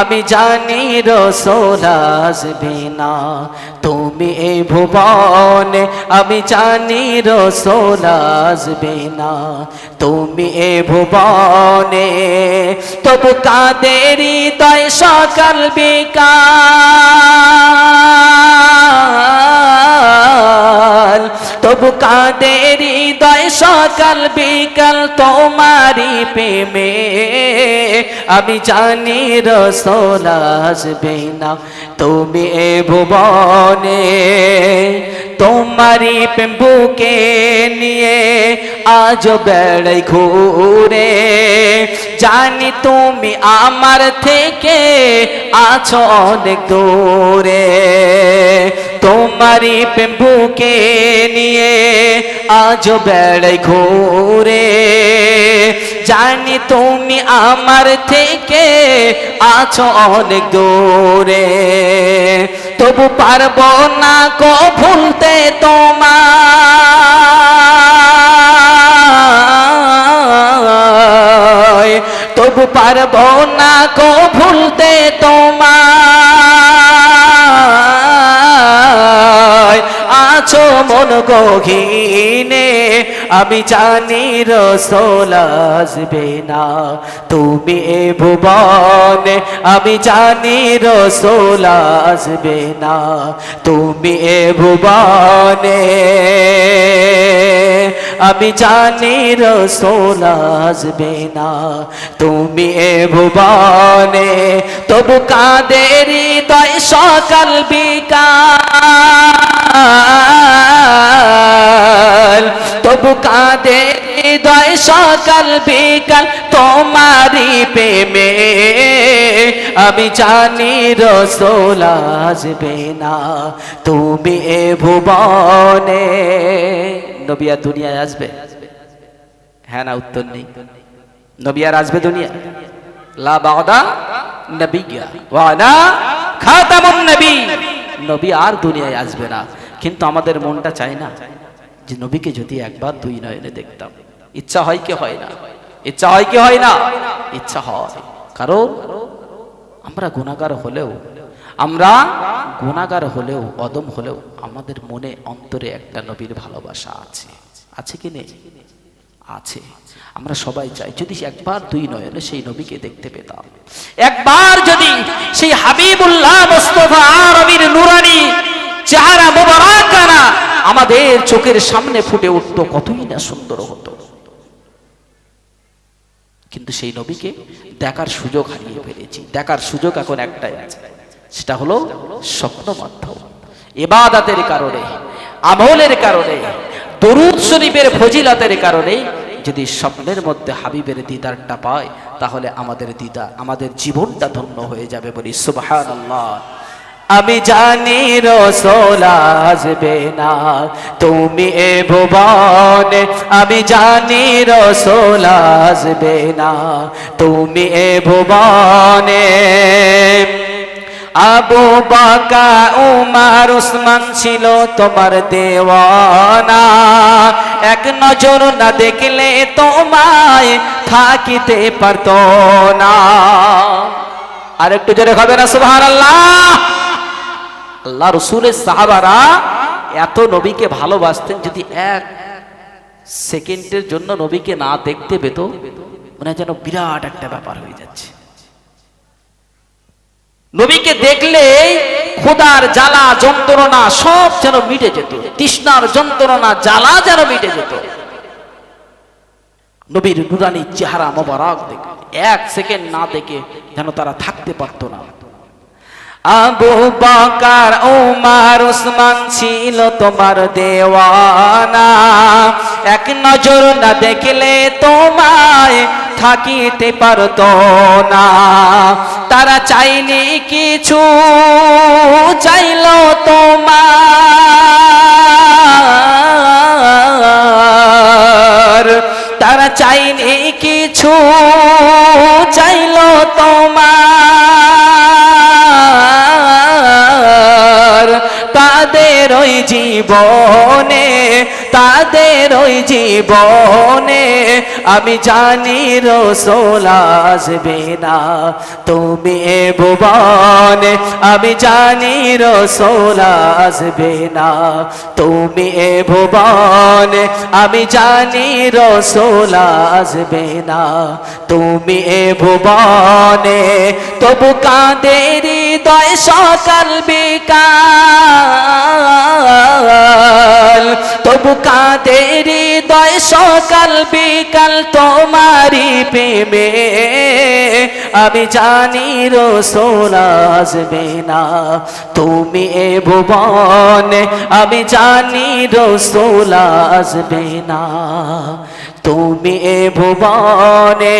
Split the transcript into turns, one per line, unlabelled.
আমি জানি রসোল আসবে না। তুমি এ ভুবনে, আমি জানি রসোল আসবে না। তুমি এ ভুবনে, তবু কাদের হৃদয় সকাল বিকাল? তবু কাদের হৃদয় সকাল বিকাল? তোমারি প্রেমে আমি জানি রসোল আসবে না। তুমি এ ভুবনে তোমারি বুকে নিয়ে আজ বেড়াই ঘুরে। জানি তুমি আমার থেকে আছো অনেক দূরে। তোমারি বুকে নিয়ে আজ বেড়াই ঘুরে। জানি তুমি আমার থেকে আছো অনেক দূরে। তবু পারব না ক ভুলতে তোমার তবু পারব না ক ভুলতে মন গহীনে, আমি জানি রসোল আসবে না। তুমি এ ভুবনে, আমি জানি রসোল আসবে না। তুমি এ ভুবনে, আমি জানি রসোল আসবে না। তুমি এ ভুবনে, তবু কাদের হৃদয় সকাল বিকাল তবু কাঁদে, হৃদয় সকাল বিকাল তোমারি প্রেমে। আমি জানি রসোল আসবে না, তুমি এ ভুবনে। নবিয়া, দুনিয়ায় আসবে? হ্যাঁ না, উত্তর নেই। নবিয়ার আসবে দুনিয়া? লা বাগদা নবিয়া ওয়ানা খাতামুন নবী। নবী আর দুনিয়ায় আসবে না, কিন্তু আমাদের মনটা চায় না। যে নবীকে যদি একবার দুই নয়নে দেখতাম, ইচ্ছা হয় কি হয় না? ইচ্ছা হয় কি হয় না? ইচ্ছা হয়। কারণ আমরা গুণাগার হলেও, আমরা গুণাগার হলেও, অদম হলেও আমাদের মনে, অন্তরে একটা নবীর ভালোবাসা আছে। আছে কি নেই? আছে। আমরা সবাই চাই যদি একবার দুই নয়নে সেই নবীকে দেখতে পেতাম। একবার যদি সেই হাবিবুল্লাহ মুস্তফা আরবির নুরানি চেহারা মোবারকানা আমাদের চোখের সামনে ফুটে উঠতো, কতই না সুন্দর হতো। কিন্তু সেই নবীকে দেখার সুযোগ হারিয়ে ফেলেছি। দেখার সুযোগ এখন একটাই আছে। সেটা হলো স্বপ্ন মাধ্যম এবাদাতের কারণে, আমলের কারণে, দরুদ শরীফের ফজিলাতের কারণে যদি স্বপ্নের মধ্যে হাবিবের দিদারটা পায়, তাহলে আমাদের দিদা, আমাদের জীবনটা ধন্য হয়ে যাবে বলি আল্লাহ আমি জানি রসোল আসবে না। তুমি এ ভুবনে, আমি জানি রসোল আসবে না। তুমি এ ভুবনে, আবু বাকা উমার, উসমান ছিল তোমার দেওয়ানা। এক নজর না দেখলে তোমায় থাকিতে পারত না। আর একটু জোরে হবে না সুবহান আল্লাহ রসুলের সাহাবারা এত নবীকে ভালোবাসতেন যদি এক সেকেন্ডের জন্য নবীকে না দেখতে পেত, মনে যেন বিরাট একটা ব্যাপার হয়ে যাচ্ছে। নবীকে দেখলে খোদার জ্বালা, যন্ত্রণা সব যেন মিটে যেত, তৃষ্ণার যন্ত্রণা, জ্বালা যেন মিটে যেত। নবীর নুরানি চেহারা মোবারক দেখে, এক সেকেন্ড না দেখে যেন তারা থাকতে পারতো না। আবু বাকার ওমার উসমান ছিল তোমার দেওয়ানা। এক নজর না দেখলে তোমায় থাকিতে পারত না। তারা চাইনি কিছু, চাইল তোমার। তারা চাইনি কিছু জীবনে তাদের ওই জীবনে। আমি জানি রসোল আসবে না তুমি ভুবনে। আমি জানি রসোল আসবে না তুমি ভুবনে। আমি জানি রসোল আসবে না তুমি ভুবনে। তবু কাঁদের হৃদয় সকাল হৃদয় সকাল বিকাল তোমারি প্রেমে। আমি জানি রসোল আসবে না। তুমি এ ভুবনে, আমি জানি রসোল আসবে না। তুমি এ ভুবনে